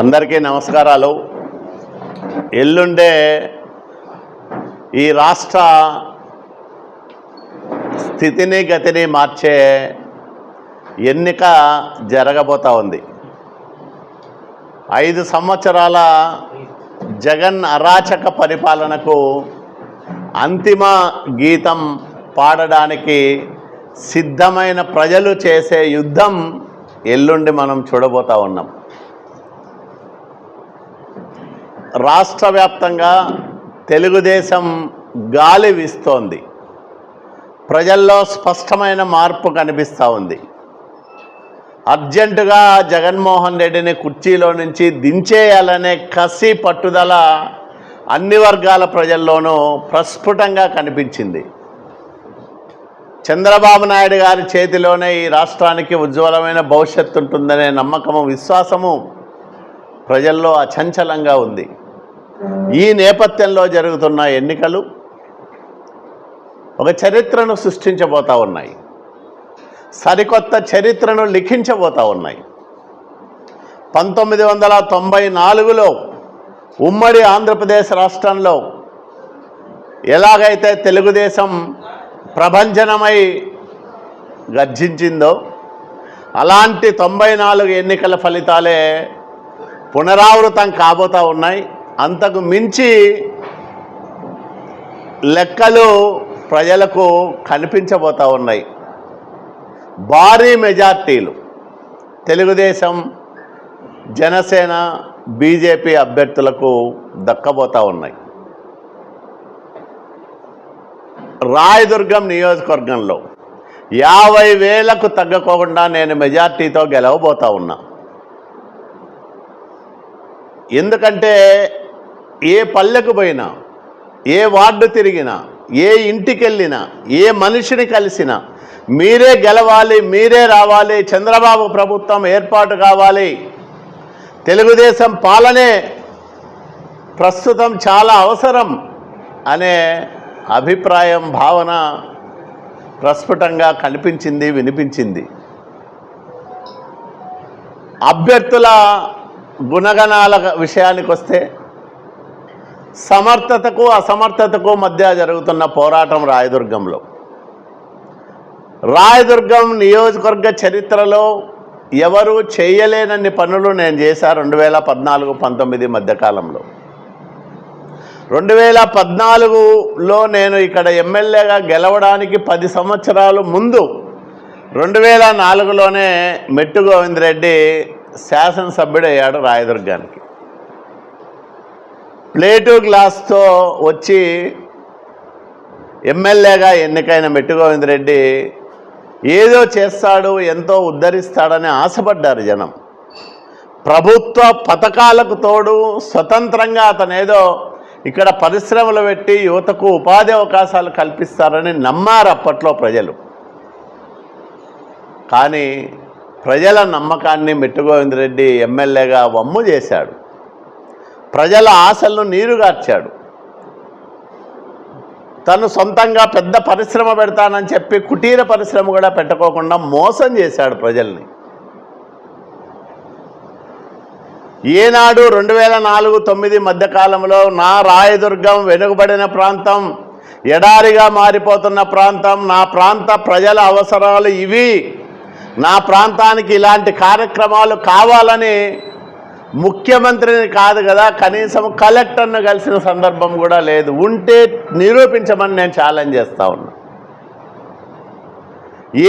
అందరికీ నమస్కారాలు. ఎల్లుండే ఈ రాష్ట్ర స్థితిని గతిని మార్చే ఎన్నిక జరగబోతా ఉంది. ఐదు సంవత్సరాల జగన్ అరాచక పరిపాలనకు అంతిమ గీతం పాడడానికి సిద్ధమైన ప్రజలు చేసే యుద్ధం ఎల్లుండి మనం చూడబోతా ఉన్నాం. రాష్ట్ర వ్యాప్తంగా తెలుగుదేశం గాలి వీస్తోంది. ప్రజల్లో స్పష్టమైన మార్పు కనిపిస్తూ ఉంది. అర్జెంటుగా జగన్మోహన్ రెడ్డిని కుర్చీలో నుంచి దించేయాలనే కసి పట్టుదల అన్ని వర్గాల ప్రజల్లోనూ ప్రస్ఫుటంగా కనిపించింది. చంద్రబాబు నాయుడు గారి చేతిలోనే ఈ రాష్ట్రానికి ఉజ్వలమైన భవిష్యత్తు ఉంటుందనే నమ్మకము విశ్వాసము ప్రజల్లో అచంచలంగా ఉంది. ఈ నేపథ్యంలో జరుగుతున్న ఎన్నికలు ఒక చరిత్రను సృష్టించబోతా ఉన్నాయి. సరికొత్త చరిత్రను లిఖించబోతా ఉన్నాయి. పంతొమ్మిది వందల తొంభై నాలుగులో ఉమ్మడి ఆంధ్రప్రదేశ్ రాష్ట్రంలో ఎలాగైతే తెలుగుదేశం ప్రభంజనమై గర్జించిందో అలాంటి తొంభై నాలుగు ఎన్నికల ఫలితాలే పునరావృతం కాబోతా ఉన్నాయి. అంతకు మించి లెక్కలు ప్రజలకు కనిపించబోతా ఉన్నాయి. భారీ మెజార్టీలు. తెలుగుదేశం జనసేన బీజేపీ అభ్యర్థులకు దక్కబోతా ఉన్నాయి. రాయదుర్గం నియోజకవర్గంలో యాభై వేలకు తగ్గకోకుండా నేను మెజార్టీతో గెలవబోతా ఉన్నా. ఎందుకంటే ఏ పల్లెకు పోయినా ఏ వార్డు తిరిగినా ఏ ఇంటికి వెళ్ళినా ఏ మనిషిని కలిసినా మీరే గెలవాలి మీరే రావాలి చంద్రబాబు ప్రభుత్వం ఏర్పాటు కావాలి. తెలుగుదేశం పాలనే ప్రస్తుతం చాలా అవసరం అనే అభిప్రాయం భావన ప్రస్ఫుటంగా కనిపించింది వినిపించింది. అభ్యర్థుల గుణగణాల విషయానికి వస్తే సమర్థతకు అసమర్థతకు మధ్య జరుగుతున్న పోరాటం రాయదుర్గంలో. రాయదుర్గం నియోజకవర్గ చరిత్రలో ఎవరు చేయలేనన్ని పనులు నేను చేశాను రెండు వేల పద్నాలుగు పంతొమ్మిది మధ్యకాలంలో రెండు వేల పద్నాలుగులో నేను ఇక్కడ ఎమ్మెల్యేగా గెలవడానికి పది సంవత్సరాలు ముందు రెండు వేల నాలుగులోనే మెట్టు గోవిందరెడ్డి శాసనసభ్యుడయ్యాడు రాయదుర్గానికి. ప్లేటు గ్లాస్తో వచ్చి ఎమ్మెల్యేగా ఎన్నికైన మెట్టుగోవిందరెడ్డి ఏదో చేస్తాడు ఎంతో ఉద్ధరిస్తాడని ఆశపడ్డారు జనం. ప్రభుత్వ పథకాలకు తోడు స్వతంత్రంగా అతను ఏదో ఇక్కడ పరిశ్రమలు పెట్టి యువతకు ఉపాధి అవకాశాలు కల్పిస్తారని నమ్మారు అప్పట్లో ప్రజలు. కానీ ప్రజల నమ్మకాన్ని మెట్టుగోవిందరెడ్డి ఎమ్మెల్యేగా వమ్ము చేశాడు. ప్రజల ఆశలను నీరుగార్చాడు తను సొంతంగా పెద్ద పరిశ్రమ పెడతానని చెప్పి కుటీర పరిశ్రమ కూడా పెట్టుకోకుండా మోసం చేశాడు ప్రజల్ని. ఏనాడు రెండు వేల నాలుగు తొమ్మిది మధ్యకాలంలో నా రాయదుర్గం వెనుకబడిన ప్రాంతం ఎడారిగా మారిపోతున్న ప్రాంతం నా ప్రాంత ప్రజల అవసరాలు ఇవి. నా ప్రాంతానికి ఇలాంటి కార్యక్రమాలు కావాలని ముఖ్యమంత్రిని కాదు కదా కనీసం కలెక్టర్ను కలిసిన సందర్భం కూడా లేదు. ఉంటే నిరూపించమని నేను ఛాలెంజ్ చేస్తా ఉన్నా.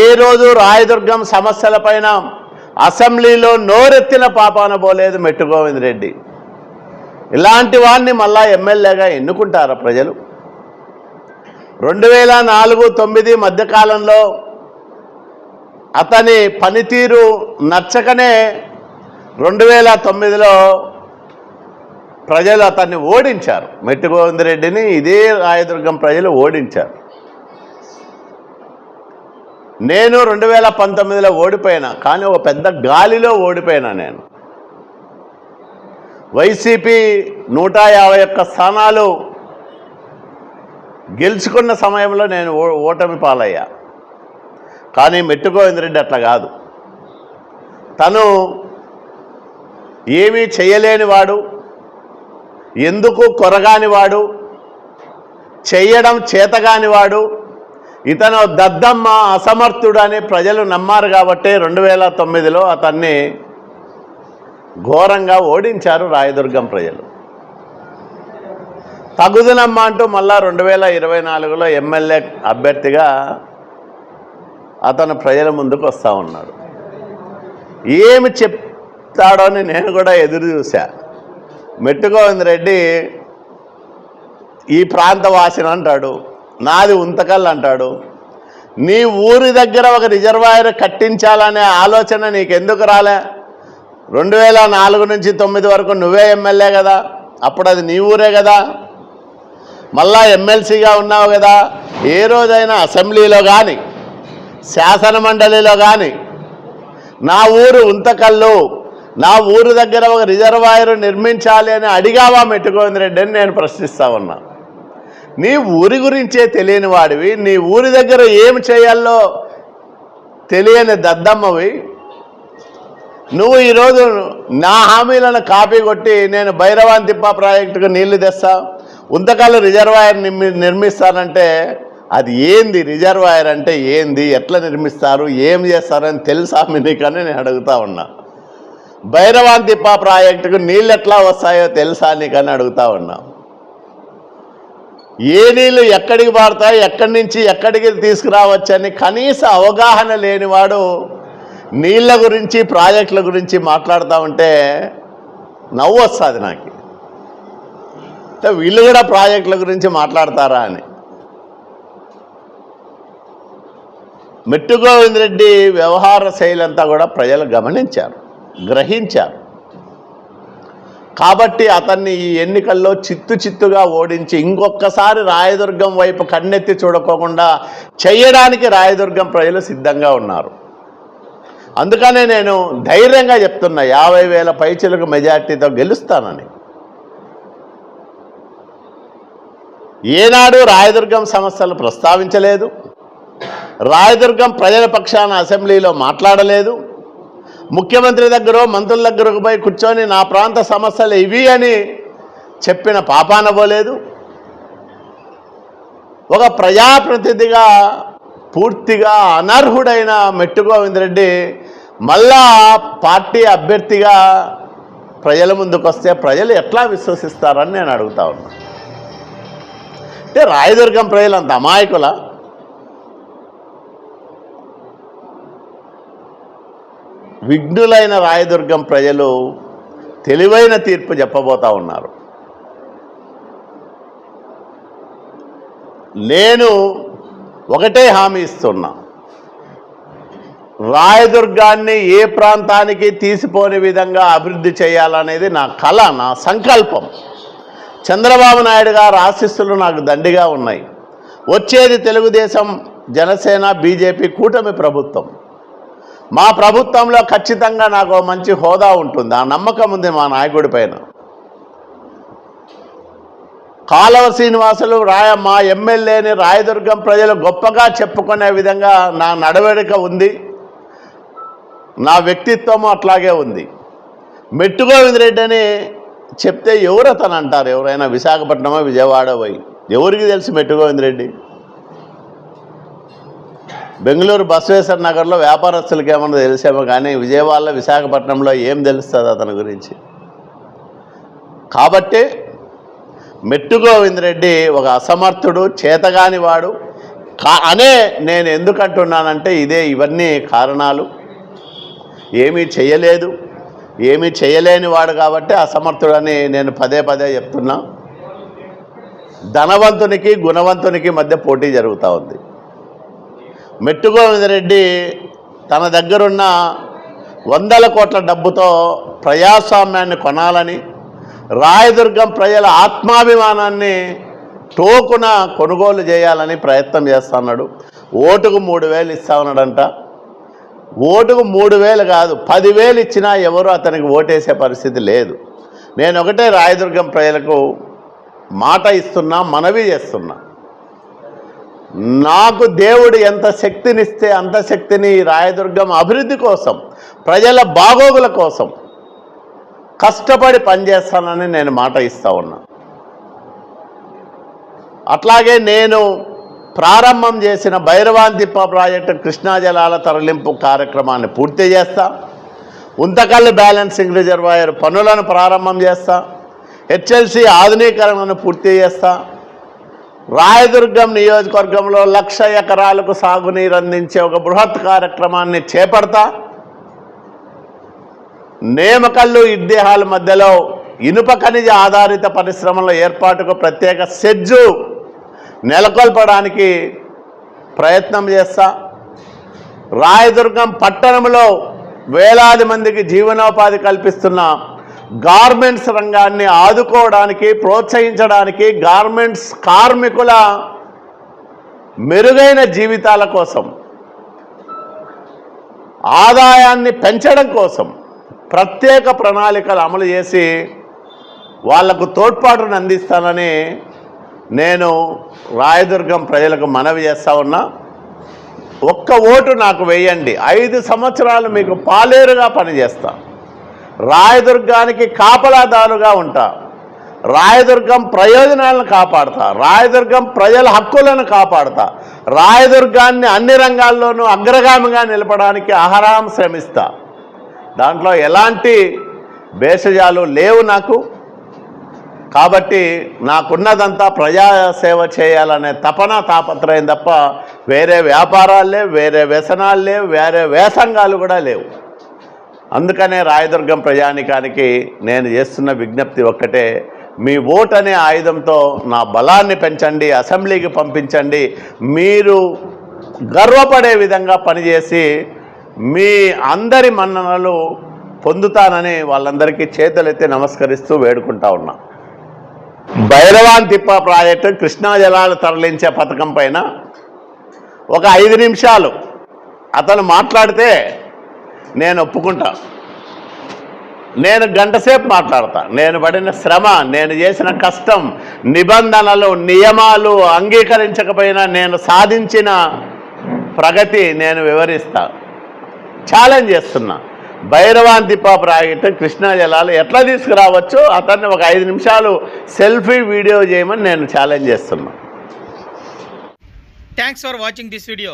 ఏ రోజు రాయదుర్గం సమస్యలపైన అసెంబ్లీలో నోరెత్తిన పాపాన పోలేదు మెట్టు గోవింద్ రెడ్డి. ఇలాంటి వాడిని మళ్ళా ఎమ్మెల్యేగా ఎన్నుకుంటారా ప్రజలు? రెండు వేల నాలుగు తొమ్మిది మధ్యకాలంలో అతని పనితీరు నచ్చకనే రెండు వేల తొమ్మిదిలో ప్రజలు అతన్ని ఓడించారు. మెట్టుగోవిందరెడ్డిని ఇదే రాయదుర్గం ప్రజలు ఓడించారు. నేను రెండు వేల పంతొమ్మిదిలో ఓడిపోయినా కానీ ఒక పెద్ద గాలిలో ఓడిపోయినా నేను. వైసీపీ నూట యాభై ఒక్క స్థానాలు గెలుచుకున్న సమయంలో నేను ఓ- ఓటమి పాలయ్యా. కానీ మెట్టుగోవిందరెడ్డి అట్లా కాదు. తను ఏమీ చేయలేనివాడు ఎందుకు కొరగానివాడు చెయ్యడం చేతగానివాడు ఇతను దద్దమ్మ అసమర్థుడు అని ప్రజలు నమ్మారు కాబట్టి రెండు వేల తొమ్మిదిలో అతన్ని ఘోరంగా ఓడించారు రాయదుర్గం ప్రజలు. తగుదనమ్మ అంటూ మళ్ళా రెండు వేల ఇరవై నాలుగులో ఎమ్మెల్యే అభ్యర్థిగా అతను ప్రజల ముందుకు వస్తూ ఉన్నాడు. ఏమి చెప్ అని నేను కూడా ఎదురు చూశా. మెట్టుగోవింద్ రెడ్డి ఈ ప్రాంత వాసిన అంటాడు నాది ఉంతకల్ అంటాడు నీ ఊరి దగ్గర ఒక రిజర్వాయర్ కట్టించాలనే ఆలోచన నీకెందుకు రాలే? రెండు వేల నాలుగు నుంచి తొమ్మిది వరకు నువ్వే ఎమ్మెల్యే కదా అప్పుడు అది నీ ఊరే కదా? మళ్ళా ఎమ్మెల్సీగా ఉన్నావు కదా ఏ రోజైనా అసెంబ్లీలో కానీ శాసన మండలిలో కానీ నా ఊరు ఉంతకల్లు నా ఊరు దగ్గర ఒక రిజర్వాయర్ నిర్మించాలి అని అడిగావా మెట్టుకోంది రెడ్డి అని నేను ప్రశ్నిస్తా ఉన్నా. నీ ఊరి గురించే తెలియని వాడివి నీ ఊరి దగ్గర ఏమి చేయాలో తెలియని దద్దమ్మవి. నువ్వు ఈరోజు నా హామీలను కాపీ కొట్టి నేను భైరవాన్ తిప్ప ప్రాజెక్టుకు నీళ్ళు తెస్తా ఉంతకాలు రిజర్వాయర్ నిర్మి నిర్మిస్తానంటే అది ఏంది? రిజర్వాయర్ అంటే ఏంది? ఎట్లా నిర్మిస్తారు? ఏం చేస్తారని తెలుసా నీకని నేను అడుగుతా ఉన్నా. భైరవాన్ తిప్ప ప్రాజెక్టుకు నీళ్ళు ఎట్లా వస్తాయో తెలుసా నీకని అడుగుతా ఉన్నాం. ఏ నీళ్ళు ఎక్కడికి పారుతాయి ఎక్కడి నుంచి ఎక్కడికి తీసుకురావచ్చని కనీస అవగాహన లేనివాడు నీళ్ళ గురించి ప్రాజెక్టుల గురించి మాట్లాడుతూ ఉంటే నవ్వు వస్తుంది నాకు. వీళ్ళు కూడా ప్రాజెక్టుల గురించి మాట్లాడతారా అని. మెట్టు వ్యవహార శైలి అంతా కూడా ప్రజలు గమనించారు. గ్రహించారు. కాబట్టి అతన్ని ఈ ఎన్నికల్లో చిత్తు చిత్తుగా ఓడించి ఇంకొకసారి రాయదుర్గం వైపు కన్నెత్తి చూడకోకుండా చేయడానికి రాయదుర్గం ప్రజలు సిద్ధంగా ఉన్నారు. అందుకనే నేను ధైర్యంగా చెప్తున్నా యాభై వేల పైచలకు మెజార్టీతో గెలుస్తానని. ఏనాడు రాయదుర్గం సమస్యలు ప్రస్తావించలేదు రాయదుర్గం ప్రజల పక్షాన అసెంబ్లీలో మాట్లాడలేదు ముఖ్యమంత్రి దగ్గర మంత్రుల దగ్గరకు పోయి కూర్చొని నా ప్రాంత సమస్యలు ఇవి అని చెప్పిన పాపాన పోలేదు. ఒక ప్రజాప్రతినిధిగా పూర్తిగా అనర్హుడైన మెట్టు గోవిందరెడ్డి మళ్ళా పార్టీ అభ్యర్థిగా ప్రజల ముందుకు వస్తే ప్రజలు ఎట్లా విశ్వసిస్తారని నేను అడుగుతా ఉన్నా. అంటే రాయదుర్గం ప్రజలు అంత అమాయకుల? విఘ్నులైన రాయదుర్గం ప్రజలు తెలివైన తీర్పు చెప్పబోతా ఉన్నారు. నేను ఒకటే హామీ ఇస్తున్నా. రాయదుర్గాన్ని ఏ ప్రాంతానికి తీసిపోని విధంగా అభివృద్ధి చేయాలనేది నా కళ నా సంకల్పం. చంద్రబాబు నాయుడు గారు ఆశీస్సులు నాకు దండిగా ఉన్నాయి. వచ్చేది తెలుగుదేశం జనసేన బీజేపీ కూటమి ప్రభుత్వం. మా ప్రభుత్వంలో ఖచ్చితంగా నాకు మంచి హోదా ఉంటుంది. ఆ నమ్మకం ఉంది మా నాయకుడి పైన. కాలవ శ్రీనివాసులు రాయ మా ఎమ్మెల్యేని రాయదుర్గం ప్రజలు గొప్పగా చెప్పుకునే విధంగా నా నడవడిక ఉంది. నా వ్యక్తిత్వం అట్లాగే ఉంది. మెట్టుగోవింద్ రెడ్డి అని చెప్తే ఎవరు అతను అంటారు? ఎవరైనా విశాఖపట్నమో విజయవాడ పోయి. ఎవరికి తెలిసి మెట్టుగోవింద్ రెడ్డి? బెంగళూరు బసవేశ్వర నగర్లో వ్యాపారస్తులకి ఏమన్నా తెలిసేమో కానీ విజయవాడలో విశాఖపట్నంలో ఏం తెలుస్తుంది అతని గురించి? కాబట్టి మెట్టు రెడ్డి ఒక అసమర్థుడు చేతగాని వాడు. కా అనే నేను ఎందుకంటున్నానంటే ఇదే ఇవన్నీ కారణాలు. ఏమీ చేయలేదు. ఏమీ చేయలేని వాడు కాబట్టి అసమర్థుడని నేను పదే పదే చెప్తున్నా. ధనవంతునికి గుణవంతునికి మధ్య పోటీ జరుగుతూ ఉంది. మెట్టుగోవిందరెడ్డి తన దగ్గరున్న వందల కోట్ల డబ్బుతో ప్రజాస్వామ్యాన్ని కొనాలని రాయదుర్గం ప్రజల ఆత్మాభిమానాన్ని టోకున కొనుగోలు చేయాలని ప్రయత్నం చేస్తున్నాడు. ఓటుకు మూడు వేలు ఇస్తా ఉన్నాడంట ఓటుకు మూడు వేలు కాదు పదివేలు ఇచ్చినా ఎవరు అతనికి ఓటేసే పరిస్థితి లేదు. నేను ఒకటే రాయదుర్గం ప్రజలకు మాట ఇస్తున్నా మనవి చేస్తున్నా. నాకు దేవుడు ఎంత శక్తినిస్తే అంత శక్తిని రాయదుర్గం అభివృద్ధి కోసం ప్రజల బాగోగుల కోసం కష్టపడి పనిచేస్తానని నేను మాట ఇస్తా ఉన్నా. అట్లాగే నేను ప్రారంభం చేసిన భైరవాంతిప్ప ప్రాజెక్టు కృష్ణా జలాల తరలింపు కార్యక్రమాన్ని పూర్తి చేస్తా. ఉంతకల్లి బ్యాలెన్సింగ్ రిజర్వాయర్ పనులను ప్రారంభం చేస్తా. హెచ్ఎల్సి ఆధునీకరణను పూర్తి చేస్తా. రాయదుర్గం నియోజకవర్గంలో లక్ష ఎకరాలకు సాగునీరు అందించే ఒక బృహత్ కార్యక్రమాన్ని చేపడతా. నేమకల్లు ఇద్దేహాల మధ్యలో ఇనుప ఖనిజ ఆధారిత పరిశ్రమల ఏర్పాటుకు ప్రత్యేక సెజ్జు నెలకొల్పడానికి ప్రయత్నం చేస్తా. రాయదుర్గం పట్టణంలో వేలాది మందికి జీవనోపాధి కల్పిస్తున్న. గార్మెంట్స్ రంగాన్ని ఆదుకోవడానికి ప్రోత్సహించడానికి గార్మెంట్స్ కార్మికుల మెరుగైన జీవితాల కోసం ఆదాయాన్ని పెంచడం కోసం ప్రత్యేక ప్రణాళికలు అమలు చేసి వాళ్ళకు తోడ్పాటును అందిస్తానని నేను రాయదుర్గం ప్రజలకు మనవి చేస్తా ఉన్నా. ఒక్క ఓటు నాకు వేయండి. ఐదు సంవత్సరాలు మీకు పాలేరుగా పనిచేస్తాను రాయదుర్గానికి కాపలాదారుగా ఉంటా. రాయదుర్గం ప్రయోజనాలను కాపాడతా. రాయదుర్గం ప్రజల హక్కులను కాపాడతా. రాయదుర్గాన్ని అన్ని రంగాల్లోనూ అగ్రగామిగా నిలపడానికి అహరాం శ్రమిస్తా. దాంట్లో ఎలాంటి భేషజాలు లేవు నాకు. కాబట్టి నాకున్నదంతా ప్రజాసేవ చేయాలనే తపన తాపత్రయం తప్ప వేరే వ్యాపారాలు లేవు వేరే వ్యసనాలు లేవు వేరే వేసంగాలు కూడా లేవు. అందుకనే రాయదుర్గం ప్రజానికానికి నేను చేస్తున్న విజ్ఞప్తి ఒక్కటే మీ ఓట్ అనే ఆయుధంతో నా బలాన్ని పెంచండి అసెంబ్లీకి పంపించండి మీరు గర్వపడే విధంగా పనిచేసి మీ అందరి మన్ననలు పొందుతానని వాళ్ళందరికీ చేతులెత్తి నమస్కరిస్తూ వేడుకుంటా ఉన్నా. భైరవాన్ తిప్ప ప్రాజెక్టు కృష్ణా జలాలు తరలించే పథకం పైన ఒక ఐదు నిమిషాలు అతను మాట్లాడితే నేను ఒప్పుకుంటా. నేను గంటసేపు మాట్లాడతా. నేను పడిన శ్రమ నేను చేసిన కష్టం నిబంధనలు నియమాలు అంగీకరించకపోయినా నేను సాధించిన ప్రగతి నేను వివరిస్తా. ఛాలెంజ్ చేస్తున్నా. భైరవాంతిప్ప ప్రాజెక్టు కృష్ణా జలాలు ఎట్లా తీసుకురావచ్చు అతన్ని ఒక ఐదు నిమిషాలు సెల్ఫీ వీడియో చేయమని నేను ఛాలెంజ్ చేస్తున్నా. Thanks for watching this video